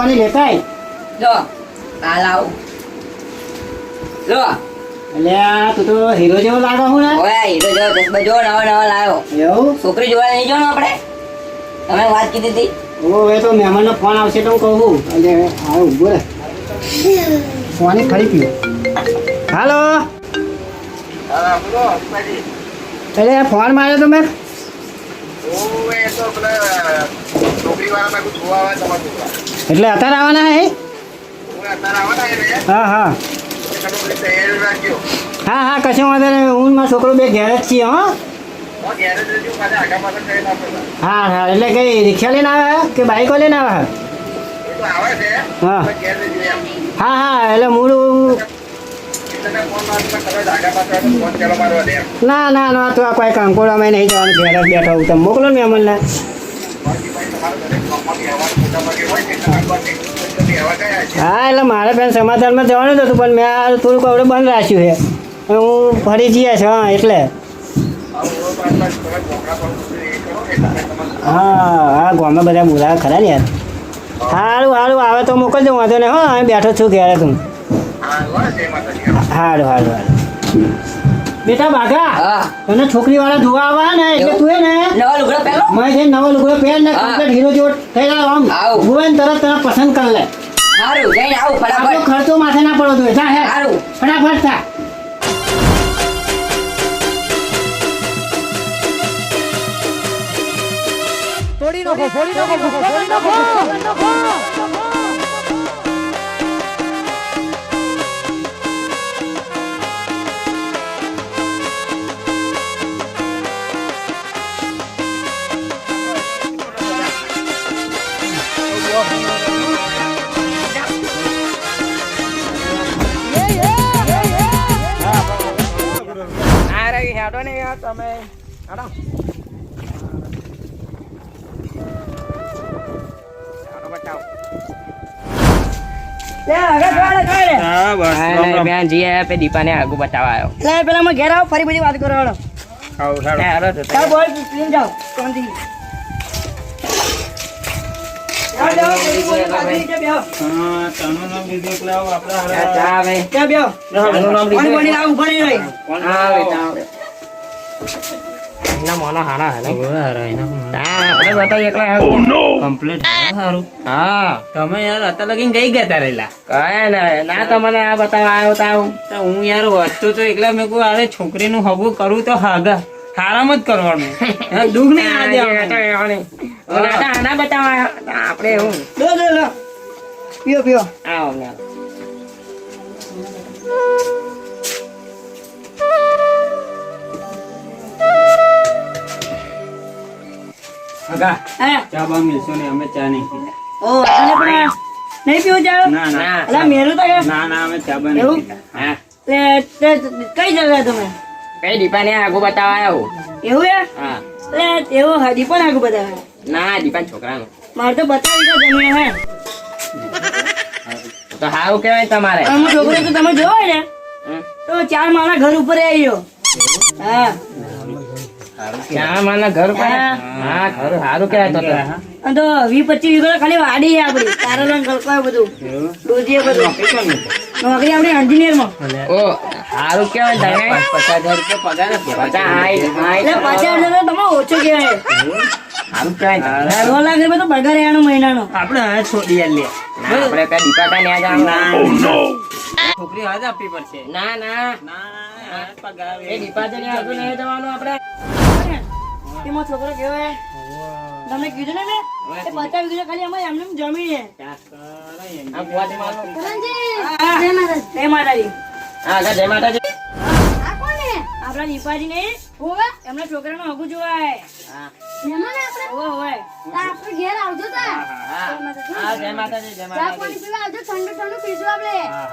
આય પાણી પાણી લેતા આય. જો કાલ લાવ જો એટલે આ તું તો હીરો જેવો લાગો હું ને. ઓય હીરો જેવો ચશ્મા જો નવો નવો લાવ્યો એવું? છોકરી જોવા નહીં જો આપણે? તમે વાત કીધી હતી? ઓ એ તો મહેમાનનો ફોન આવશે તો હું કહું એટલે હા ઊભો રહે ફોન ખરી પીઓ હાલો. એટલે ફોન માર્યો તો મેં. હું એ તો પેલા છોકરી વાળા મેં જોવા આવે તમારા છોકરા એટલે અત્યારે આવવાના હે? હું અત્યારે આવવાના છે હા. હા હા હા કશું વાંધો નહીં. હું મારો છોકરો બે ઘેર જ છીએ હો. હું હા એટલે કઈ રિક્ષા લઈને આવ્યા કે બાઈકો લઈને આવે હા હા એટલે મૂળ ના ના ના તો આ કોઈ કંકોડામાં નહીં જવાનું ઘેર જ બેઠો હું તમે. મોકલો ને અમને હા એટલે મારે બેન સમાધાનમાં જવાનું હતું પણ મેં આ થોડુંક હવે બંધ રાખ્યું છે. અને હું ફરી જઈએ છે હા એટલે. હા હા ગામમાં બધા બોલાવે ખરા ને યાર. સારું સારું આવે તો મોકલજો વાંધો ને હા બેઠો છું ઘેરે તું. હા હોય છે સારું સારું સારું બેટા બાઘા હા. તને છોકરી વાળા જોવા આવવા ને એટલે તું ને નવા લુગડા પહેરો? મેં છે નવો લુગડા પહેર ને કમ્પ્લીટ હીરો જેવો થઈ જાય આમ. ભુવન તરત તને પસંદ કરી લે. સારું જઈને આવું આપણો ફટાફટ ખર્ચો માથે ના પડો જોઈએ. જા હે. સારું ફટાફટ થા દીપાને આગુ બતાવવા આવ્યો એટલે પેલા અમે ઘેર આવો ફરી બધી વાત કરો હેડો પીને જાઓ શાંતિ. જાઓ, જાઓ, ઊભા નહીં રહી. તમે યાર અત્યાર લગીને ગઈ ગયા રહેલા ના તમને આ બતાવવા આવ્યો તા હું. તો હું યાર વસ્તુ તો એકલા મેં કહું અરે છોકરીનું હગું કરું તો હાગા. હારામ જ કરવાનું. દુઃખ નહીં આ આના બતાવવા આપણે એવું લો, લો, લો. પીઓ પીઓ. આવો. ચા બા મિલશો ને અમે ચા નહીં પીતા. ઓ અને પણ નહીં પીવું ચાલો ના ના. અલા મેરું તો ના ના અમે ચા બા નહીં એવું? પીતા. હા. એટલે કઈ જગ્યાએ તમે? કઈ દીપાને આગુ આવ્યો એવું હા. એટલે એવું ના દીપાન છોકરાનું. મારે તો બતાવી દો જમીન હે? તો સારું કહેવાય તમારે. છોકરો તો તમે જોવો ને તો ચાર મારા ઘર ઉપર આવી ગયો હા. ઘર હા. હા ઘર સારું કહેવાય તો તો. વી પચીસ વીઘો ખાલી વાડી છે આપડી તારા રંગ કલ્પાય બધું. નોકરી એન્જિનિયરમાં ઓ સારું કહેવાય તમે પચાસ હજાર રૂપિયા પગાર પચાસ હજાર તમે ઓછો કહેવાય. તો પગાર એનો મહિનાનો. આપણે હા છોડી લે આપણે પેલા દીપાકા ન્યા જવાનું. છોકરી હાથ આપવી પડશે. ના ના. ના પગાર એ દીપાકા ન્યા આગળ નહીં જવાનું આપણે. એમાં છોકરો કેવાય તમને કીધું ને મેં? એ પચાસ ખાલી અમારે એમને એમ જમીન છે આ ફુવાજી મારવાનું. હા, હા. જય માતાજી. હા જય માતાજી. આપડા દીપાજી ને એમના છોકરાનું હગું જોવાય. હા હોવે, હોવે. હા હા જય માતાજી. જય માતાજી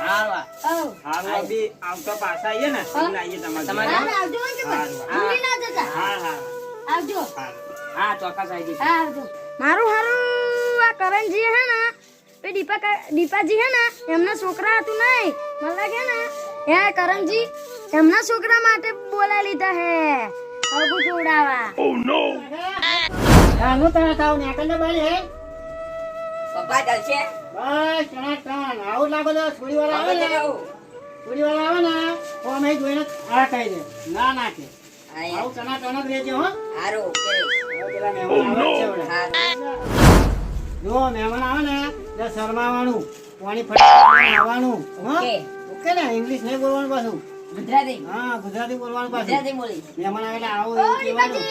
હા વાહ. હારું અભી આવતા પાછા આવીએ ને એટલે આવીએ તમારા ઘરે. હા હા હા ચોક્કસ આવી જઈશું. મારું હારું આ કરણજી હે ને પે દીપા દીપાજી હે ને એમના છોકરા હતું નહીં મને લાગે ને હે કરણજી એમના છોકરા માટે બોલાવી લીધા હે. હગું જોડાવા. નાનું તારા થાવ ને એકંદર બારી હે પપ્પા ચાલશે? બસ ચણા ત્રણ આવું લાગો તો થોડી વાર આવે ને? થોડી વાર આવે ને તો અમે જોઈને આ કહી દે. ના ના કે આવું ચણા ત્રણ જ રહેજો હો. હારું, ઓકે. પેલા મહેમાન આવે જ મહેમાન આવે ને તો શરમાવાનું પાણી ફટાફટ આવવાનું હો? ઓકે. ઓકે ને? ઇંગ્લિશ નહીં બોલવાનું પાછું. ગુજરાતી. હા ગુજરાતી બોલવાનું પાછું. ગુજરાતી બોલી મહેમાન આવે આવો જય માતાજી.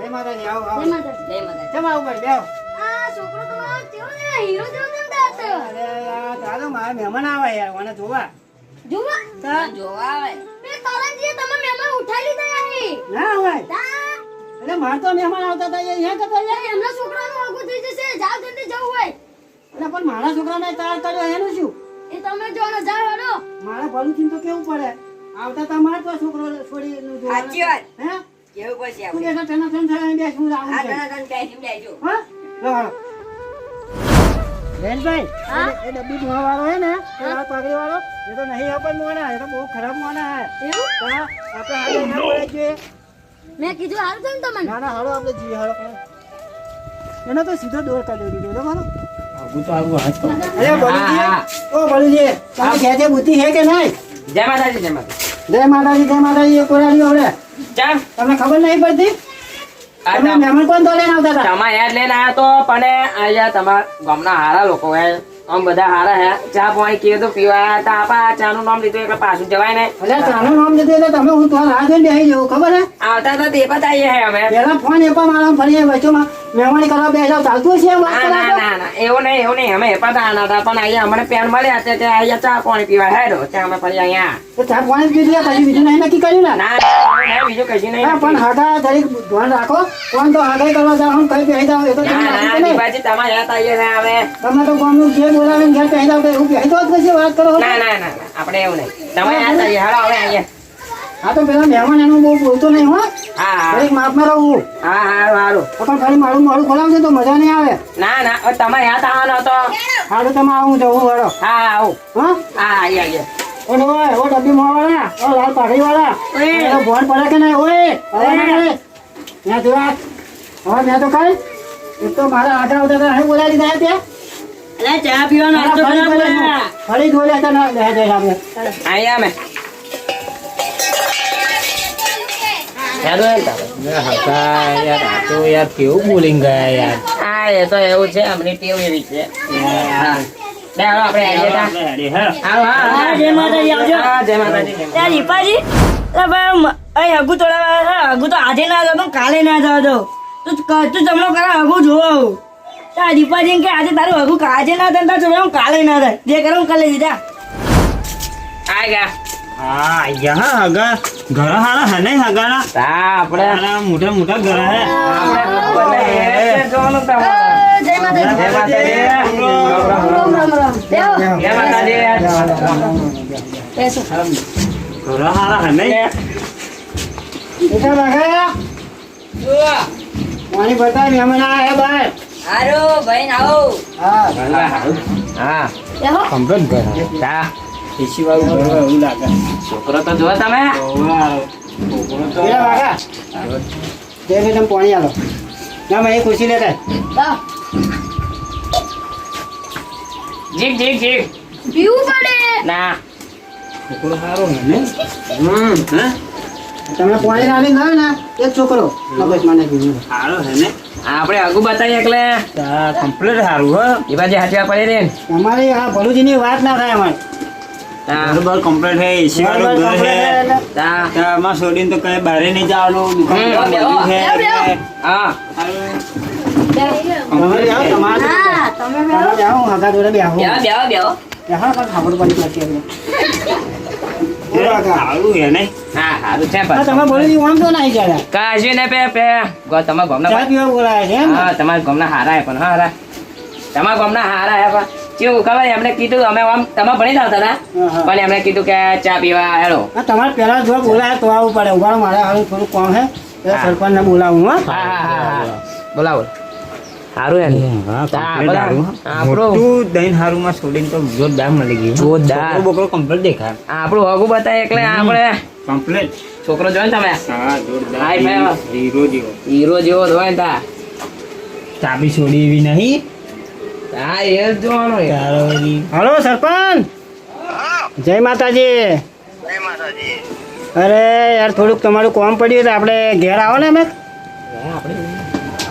જય માતાજી આવો જય માતાજી. જય માતા કેમ આવું પડે બેહો. આ છોકરો તમારો કેવો છે હીરો જેવો કેમ? અરે મારા મહેમાન આવે યાર મને જોવા. તા. જોવા આવે. તમે મહેમાન ઉઠાઈ લીધા. ના હોય. તા. મારે તો મહેમાન આવતા હતા અહીંયા કરતા એ એમના છોકરાનું આગું થઈ જશે જાવ જલ્દી જવું હોય. એટલે પણ મારા છોકરાને તાર કર્યો એનું શું? એ તમે જો ને જાવ હેડો. મારા ભલું તો કેવું પડે? આવતા તમારે તો છોકરો છોડી સાચી વાત. હે? કેવું પડશે તું આપણે. બેઠા થઈને બેસ હું આવું હા તને તને કહેશું લેજો હા? લો બેનભાઈ એ ડબ્બી ધોવા વાળો હે ને આ પાઘડી વાળો એ તો નહીં આપણ મોના એ તો બહુ ખરાબ મોના હે. એવું? તો આપણે હાલો ના પડે જોઈએ મેં કીધું હાલ ને તમને? ના ના હાલો આપણે જીએ હાલો. એને તો સીધો દોર કાઢી દીધો તો મારો અરે બલુજી ઓ બલુજી તમે બુદ્ધિ હે કે નહીં? જય માતાજી જય માતાજી. જય માતાજી જય માતાજી એ કોરાડીઓ હવે. ચાલ તમને ખબર નહીં પડતી? તમે મહેમાન કોણ તો લઈને આવતા હતા? તમારે યાદ લઈને આવ્યા તો પણ અહીંયા તમારા ગામના હારા લોકો હે. આમ બધા હારા હે. ચા પાણી કીધું તો પીવા તા આપા ચા નું નામ લીધું એટલે પાછું જવાય ને ચા નું નામ લીધું એટલે તમે હું તમારા રાહ જોઈને બેસી જવું ખબર હે? આવતા તો તે બતાવીએ હે અમે. પેલા ફોન એપા મારા ફરી વચ્ચેમાં મહેમાની કરવા બેસા ચાલતું હશે એમ વાત ના ના ના એવું નહીં એવું નહીં. અમે એપાતા આના હતા પણ અહીંયા અમને પેન મળ્યા છે તે અહીંયા ચા પાણી પીવા. હેડો ત્યાં અમે ફરી અહીંયા. તો ચા પાણી પીધું પછી બીજું નહીં નક્કી કર્યું ને? ના બીજું કશું નહીં પણ હાથા દરેક ધ્યાન રાખો. કોણ તો આગળ કરવા જાવ હું કઈ બેસી જાવ એ તો તમે તમારે છે તમે તો ગામનું જે બોલાવે ઘેર જાવ તો એવું જાવ તો પછી વાત કરો ના ના ના આપણે એવું નહીં. તમે આ તૈયાર હાલો હવે આવીએ હા તો પેલા મહેમાન એનું બહુ બોલતો નહીં હો. હા દરેક માપમાં રહું. હા હારું હારું. પણ ખાલી મારું મારું ખોલાવશે તો મજા નહીં આવે. ના ના તમારે યાદ આવવાનો હતો. હારું તમે આવું જવું વાળો હા આવું. હા? હા આવીએ આવીએ ઓય ઓય ઓ ડબ્બી મોરવાળા ઓ લાલ પાઘડી વાળા ઓય. પડે કે નહીં? ઓય હવે ના કરે હવે મેં તો કઈ? એક તો મારા આગળ આવતા હતા અહીં બોલાવી દીધા ત્યાં. અલા ચા પીવાનો ફરી? હા. એ તો એવું છે આપણી ટેવ એવી છે. હા. હાલો આપણે આવીએ તા. હાલો, હા, હા. હા, જય માતાજી, આવજો. હા, જય માતાજી, ત્યાં દીપાજી ભાઈ હગુ તોડાવા હગુ તો આજે ના જતો કાલે ના જતો. તું તું જમણો કરા હગુ જોવો ત્યાં દીપાજી કે આજે તારું હગું આજે ના થાય તાર હું કાલે ના થાય. જે કરો હું કાલે દીધા આ ગયા હા અહીંયા હગા ઘર હારા હે હગાના? તા આપણે હારા મોટા મોટા ઘર હે. આપણે જોવાનું તમારે. જય માતાજી. જય માતાજી. રામ રામ રામ જય માતાજી. બેસો. ઘર હારા હે બેટા બાગા પાણી બતાય મહેમાન આયા બહાર હારું ભાઈ આવો હા. હા. બેહો કમ્પ્લીટ ઘર એસી વાળું ઘર એવું લાગે. છોકરો તો જો તમે. બાગા તમે પાણી આલો. ના મેં એ ખુશી લેતા. જીક જીક જીક પીવું પડે. ના. છોકરો સારો હમ હે? પાણી ને એક છોકરો. મગજ મને કીધું. સારો હે ને? આપણે આગુ બતાવીએ એટલે તા કમ્પ્લીટ સારું હો. એ બાજુ હાચવા પડે રે. ને તમારી આ ભલુજીની વાત ના થાય અમારે. તા. બરોબર કમ્પ્લીટ હે એસી વાળું ઘર ત્યાંમાં છોડીને તો કઈ બહાર નહીં જવાનું દુકાન બેહો. હા. તમે બેહો. જોડે બેહું. બેહો બેહો બેહો. બેહો, પણ પડી સારું હે નહીં હા સારું છે પણ. તમે ભલુજી ઓમ તો નહીં ગયા. કાજી ને પે પે. ગો તમારા ગામના ચા પીવા બોલાયા છે હા તમારા ગામના હારા હે પણ હારા તમારા ગામના હારા હે પણ. કેવું ખબર એમને કીધું અમે આમ તમે ભણી લાવતા હતા? હા, હા. પણ એમણે કીધું કે ચા પીવા હેડો. તમારે પેલા જો બોલાય તો આવું પડે. ઊભા મારે હારું થોડું કોણ ને સરપંચને બોલાવું હા હા હા હા. બોલાવો. હારું. આપણું હારુંમાં છોડીને તો જોરદાર મળી ગયું. જોરદાર. બોકરો complete દેખાય. આપણું હગું બતાય એટલે આપણે. Complete. છોકરો જોયો તમે? હા જોરદાર. હીરો જેવો. હીરો જેવો જ તા. ચાબી છોડી એવી નહીં. હા એ જ જોવાનું. હલો સરપંચ. જય માતાજી. જય માતાજી. અરે યાર થોડુંક તમારું કોમ પડ્યું તો આપણે ઘેર આવો ને અમે.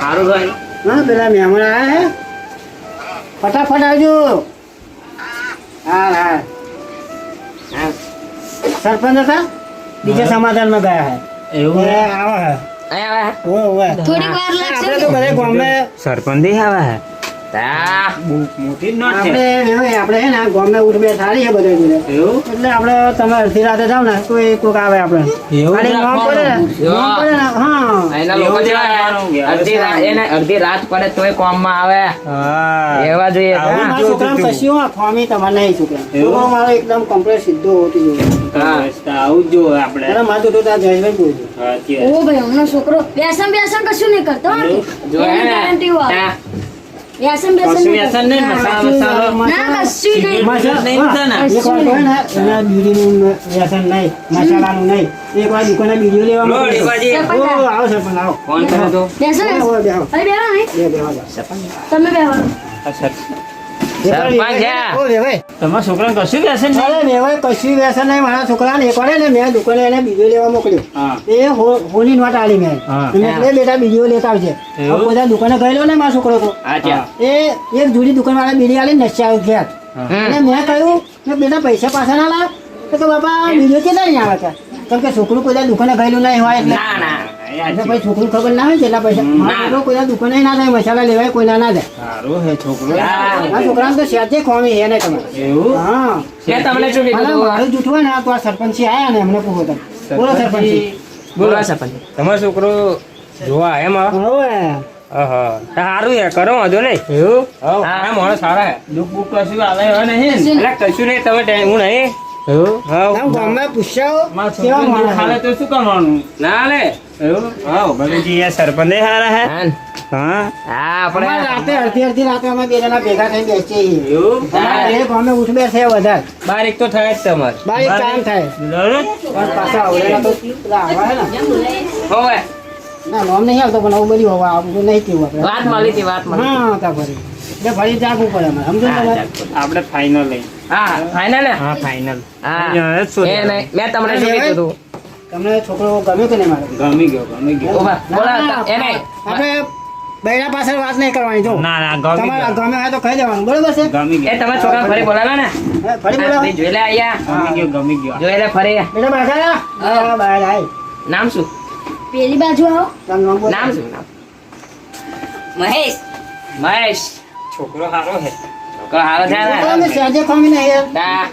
સારું ભાઈ. હા પેલા મહેમાન આવ્યા હે? ફટાફટ આવજો. હા હા હા. સરપંચ હતા? બીજા સમાધાનમાં ગયા હે. એવું? આવે હે. અહીંયા આવે ઓવે ઓવે થોડી વાર લાગશે આપણે તો બધા ગામે સરપંચ દી આવે હે? તા. મોટી નોટ આપણે આપણે હે ને ગામે ઉઠ બે સારી છે બધા જોડે. એટલે આપણે તમે અડધી રાતે જાવ ને તો એ કોક આવે આપણે. એવું? નોમ પડે નોમ પડે ને હા. એના લોકો એવું જ જેવા રાખવાનું, અડધી રાત એને અડધી રાત પડે તોય કોમમાં આવે. હા. એવા જોઈએ. હા. કશું આ ફોમી તમારે નહીં છોકરા મારો એકદમ કમ્પ્લીટ સીધો હોતી જોઈએ હા. આવું જો આપણે. અરે માથું તો ત્યાં જયેશભાઈ બોલજો સાચી ઓ ભાઈ હમણાં છોકરો બેસમ બેસમ કશું નહીં કરતો. જો હે ને, વ્યસન વ્યસન નહીં વ્યસન મસાલો ના કશું નહીં મસાલા- નહીં થતા એક વાર કહે ને, એના બીડીનું વ્યસન નહીં મસાલાનું નહીં એક વાર દુકાને બીડીઓ લેવા લો, મોકલી દો. રીવાજી. ઓ, આવો સરપંચ આવો ફોન કરો તો વ્યસન આવો, આવો, બેહો. અરે બેહો નહીં બે, બેહો, જાઓ. તમે બેહો આ તમારા છોકરાને કશું વ્યસન નહીં? અરે કશું વ્યસન નહીં. મારા છોકરાને એક વાર ને મેં દુકાને એને બીજો લેવા મોકલ્યો. એ હોલી નોટ આલી મેં. એટલે બેટા બીડીઓ લેતા આવજે. બધા દુકાને ગયેલો ને મારો છોકરો તો. એ એક જુદી દુકાન વાળા બીડી આલી નશા ઘેર હમ. અને મેં કહ્યું કે બેટા પૈસા પાછા ના લાવ. તો બાપા બીજો કેટલા નહીં આવે કે? કેમ કે છોકરું કોઈ દુકાને ગયેલું નહીં હોય એટલે ના ના એટલે પછી છોકરું ખબર ના હોય કેટલા પૈસા. છોકરો કોઈ દુકાને ના જાય મસાલા લેવાય કોઈ ના ના જાય. સારું હે છોકરો. આ છોકરાને તો સેજે ખોમી હે ને એવું? હા. તમને શું કીધું મારું જૂઠું ને તો આ સરપંચી આયા ને એમને પૂછો તમે. બોલો સરપંચી. બોલો સરપંચ. તમારો છોકરો જોવા એમ? હવે સારું યાર કરો વાંધો નહીં. એવું? હા માણસ સારા દુઃખ બુક કશું આવે નહીં કશું નહીં તમે હું નહીં. સરપંચ સારા હે હા. ને. હા. હા. અમારે આપણે રાતે અડધી અડધી રાતે અમે બે જણા ભેગા થઈને બેસીએ એવું? અમારે એ ઉઠ બેસ છે વધારે બાર એક તો થાય જ તમારે. બાર એક કામ થાય. પણ પાછા આવડેલા તો પેલા હે ને. હોવે. ના નોમ નહીં આવતો પણ આવું બધું હવે. આવું નહીં કેવું આપણે. વાત મળી હતી વાત મળી હા તા ફરી. એટલે ફરી જાગવું પડે અમારે. સમજો આપણે ફાઇનલ લઈ હા ફાઇનલ ને? હા ફાઇનલ હા. એ નહીં મેં તમને શું કીધું હતું તમને છોકરો ગમ્યો કે નહીં મારે? ગમી ગયો ગમી ગયો. ઊભા બોલો ના, ના, એ નહીં. આપણે બૈરા પાછળ વાત નહીં કરવાની જો. ના ના ગમી તમારે ગમે હોય તો કહી દેવાનું બરોબર છે? ગમી એ તમે છોકરા ફરી બોલાવો ને? ફરી બોલો જોઈ લે અહીંયા. ગમી ગયો ગમી ગયો. જોઈ લે ફરી. બેટા બાગા હા. બહાર આય. નામ શું? પેલી બાજુ આવો. નામ શું? નામ? મહેશ. મહેશ. છોકરો સારો હે. છોકરો હારો ને? છોકરાને સહેજે નહીં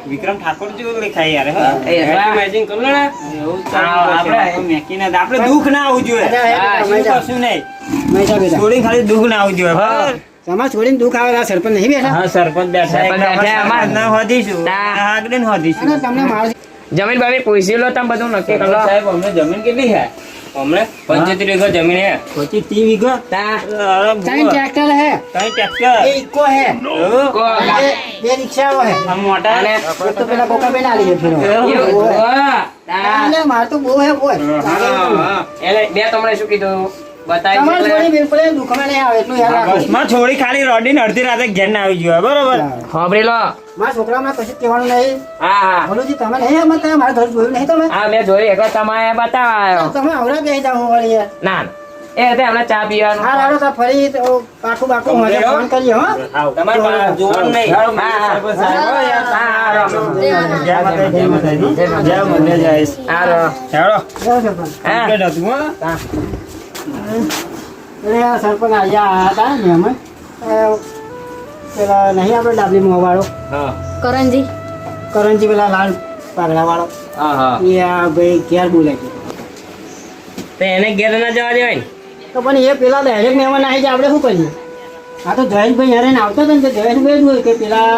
વિક્રમ ઠાકોર જેવો દેખાય યાર એ વાહ. કરો ને એવું જ હા, કરવું પડશે. આપણે- મેકીને આપણે દુઃખ ના આવવું જોઈએ. અચ્છા, હે, હા, બેટા, એવું મજા. કશું નહીં. મજા ખાલી દુઃખ ના આવવું જોઈએ હા. તમારે છોડીને દુઃખ આવે સરપંચ નહીં બેઠા? હા સરપંચ બેઠા. સરપંચ એટલે બેઠા, આપણે અમાર. સમાજના હોધીશું. ના. આગળ ને તમને જમીન બાબી પૂછી લો તમે બધું નક્કી કરો. સાહેબ અમને જમીન કેટલી છે? અમને પંચોતેર વીઘા જમીન હે. પછી ત્રીસ વીઘા? તા. ત્રણ. ટ્રેક્ટર હે. ત્રણ ટ્રેક્ટર એ ઇકો હે. એવું? કો બે રિક્ષાઓ હે. આ મોટા? અને એક તો પેલા બોકા બેન આલી છે. વાહ, તા. માર તો બહુ હે બોય. એટલે બે તમને શું કીધું? છોડી ખાલી રોડીને અડધી રાતે ઘેર ના આવી જોઈએ બરોબર? સાંભળી લો. મારા છોકરામાં કશું કહેવાનું નહીં. હા હા. બોલુજી તમે નહીં અમે તમે મારા ઘર જોયું નહીં તમે? હા મેં જોયું એકવાર તમારે બતાવ્યો. તમે આવડા બેસી જાઓ વળી યાર ના ના. એ તે હમણાં ચા પીવાનું. હા રાડો તો ફરી તો પાકું બાકું મને ફોન કરીએ તમારે જોવાનું નહીં. જય માતાજી, જય. જય હા. Complete હતું, હો. અરે આ સરપંચ અહીંયા હતા ને અમે. પેલા નહીં આપણે ડાબલી મોં કરણજી. કરણજી પેલા લાલ પાઘડા વાળો હા હા. એ આ ભાઈ ઘેર બોલે છે. તો એને ઘેર ના જવા દેવાય ને? તો પણ એ પેલા ડાયરેક્ટ મહેમાન આવી જાય આપણે શું કરીએ? હા તો જયેશભાઈ યારે ને આવતા હતા ને તો જયેશભાઈ જ હોય કે પેલા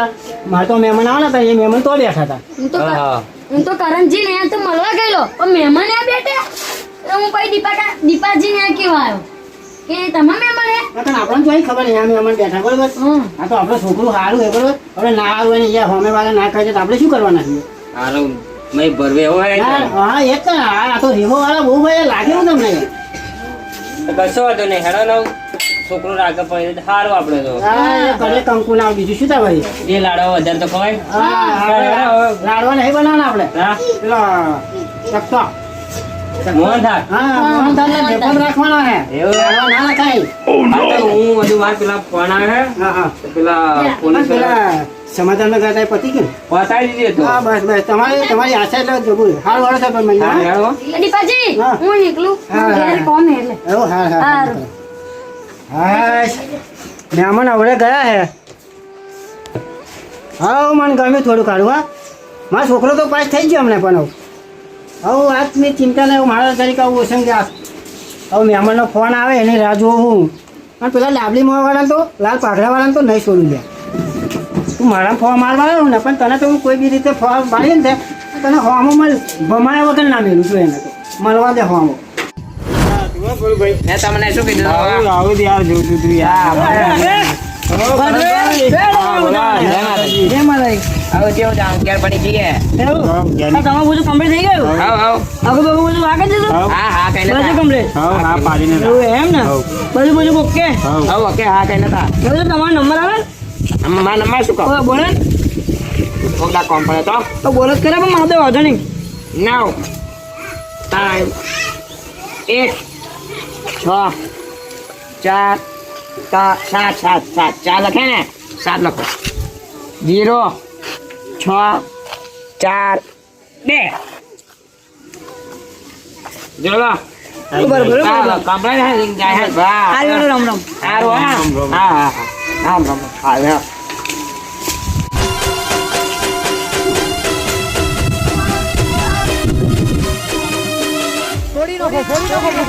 મારે તો મહેમાન આવવાના હતા એ મહેમાન તો બેઠા હતા. હું તો હા, હા. હું તો કરણજી ને તો મળવા ગયેલો પણ મહેમાન આ બેઠા. એટલે હું પછી દીપા દીપાજી ને કેવા આવ્યો? કે તમે મહેમાન હે? આપણને તો ખબર નહીં. અમે અમને બેઠા બરોબર. આ તો આપણો છોકરું સારું હે બરોબર? આપણે ના સારું હોય ને યાર હોમે વાળા ના ખાય તો આપણે શું કરવાના છીએ? હારું. મેં ભરવે એવો હા. એ તો આ તો રીમો વાળા બહુ ભાઈ લાગે હું તમને. કશો વાંધો નહીં. હેડો નવ છોકરો રાખે પડે સારું આપણે તો. કડલે કંકુ ના બીજું. શું થાય ભાઈ? એ લાડવા વધારે તો ખવાય હા લાડવા નહીં બનાવવાના આપણે. હા? પેલા ચકતો. મોહન હા મોહનથાળ ને ઢેફણ રાખવાના હે. એવું? ના નખાય હા તો હું બધું માર પેલા ફોન હે? હા હા. પેલા પણ પેલા સમાધાનમાં ગયા? દીધી તો. હા બસ બસ. તમારી તમારી આશા એટલે જબુર હાલ વાળો છે મને હા, થોડું હેડો. દીપાજી હા. હું એકલું હા, હા. ઘેર કોમ એટલે? એવું હા હા હા. મહેમાન હવે ગયા હે. હા મને ગમે થોડું કાઢવા મારો છોકરો તો પાસ થઈ ગયો હમણાં પણ હવે આજની ચિંતા નહીં મારા તરીકે આવું ઓછું કે આ હવે મહેમાનનો ફોન આવે એની રાહ જોઉં હું. પણ પેલા લાબલી મોવાળા તો લાલ પાઘડાવાળાને તો નહીં છોડું લે તું મારા ફોન મારવાનો ને પણ તને તો હું કોઈ બી રીતે ફોન મારી ને તને હોમો મળ ભમાયા વગર ના મેળું છું એને તો. મળવા દે હોમો. મેં તમને શું કીધું? આવું યાર જોતું તું યાર. જય માતાજી હવે કેવું છે અગિયાર પડી જઈએ એવું આ તમારું બધું કમ્પ્લીટ થઈ ગયું હાવ હાવ આગળ બધું બધું વાગે છે તો હા હા કઈ બધું નતા કમ્પ્લીટ હા હા પાડીને એવું એમ ને બધું બધું ઓકે હાવ ઓકે હા કઈ નતા એવું તો તમારો નંબર આવે આમાં મારા નંબર શું કહો હવે બોલે ને. કોકડા કોમ પડે તો તો બોલે જ કરે પણ મારે તો વાંધો નહીં નવ ત્રણ એક છ ચાર તા- સાત સાત સાત ચાર લખે ને સાત લખો જીરો છ ચાર બે. જોલો બરોબર બરોબર. ચાલો હે જાય. હે બા. આ રામ રામ સારું હા હા હા. હા રામ રામ હા હા